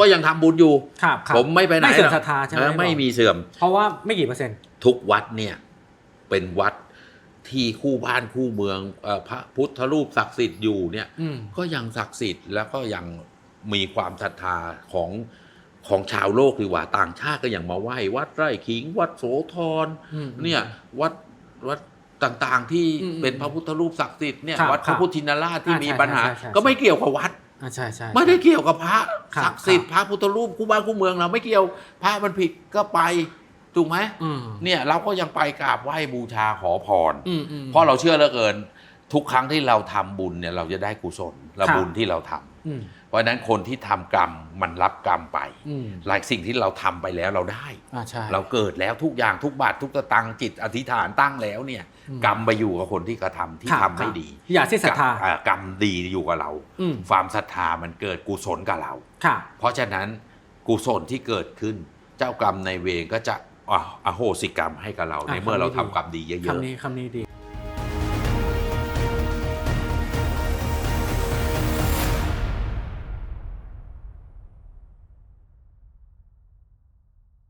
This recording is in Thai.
ก็ยังทำบุญอยู่ครับครับผมไม่ไปไหนไม่เสื่อมหรอกศรัทธาใช่ไหมเออไม่มีเสื่อม เพราะว่าไม่กี่เปอร์เซ็นต์ทุกวัดเนี่ย เป็นวัดที่คู่บ้านคู่เมืองเออพระพุทธรูปศักดิ์สิทธิ์อยู่เนี่ยอืมก็ยังศักดิ์สิทธิ์แล้วก็ยังมีความศรัทธาของของชาวโลกดีกว่าต่างชาติก็ยังมาไหว้วัดไร่ขิง วัดโสธรอืมเนี่ยวัดวัดต่างๆที่อืมเป็นพระพุทธรูปศักดิ์สิทธิ์เนี่ยครับวัดพระพุทธชินราชที่อ่ามีมีปัญหาใช่ใช่ใช่ก็ไม่เกี่ยวกับวัด อ่าใช่ใช่ ไม่ได้เกี่ยวกับพระครับศักดิ์สิทธิ์พระพุทธรูปคู่บ้านคู่เมืองเราไม่เกี่ยวพระมันผิดก็ไปถูกไหมอืม เนี่ยเราก็ยังไปกราบไหว้บูชาขอพรอืมอืมเพราะเราเชื่อเหลือเกิน ทุกครั้งที่เราทำบุญเนี่ยเราจะได้กุศลและครับบุญที่เราทำอืมเพราะฉะนั้นคนที่ทำกรรมมันรับกรรมไปอืมหลายสิ่งที่เราทำไปแล้วเราได้อ่าใช่เราเกิดแล้วทุกอย่างทุกบาททุกสตังค์จิตอธิษฐานตั้งแล้วเนี่ยอืมกรรมไปอยู่กับคนที่กระทำที่ครับทำไม่ครับดี อย่าสิ้นศรัทธาอ่กรรมดีอยู่กับเราอืมความศรัทธามันเกิดกุศลกับเราค่ะเพราะฉะนั้นกุศลที่เกิดขึ้น เจ้ากรรมในายเวรก็จะอะอโหสิกรรมให้กับเราอะในเมื่อเราคำนี้ทำดีกรรมดีเยอะคำนี้คำนี้ดี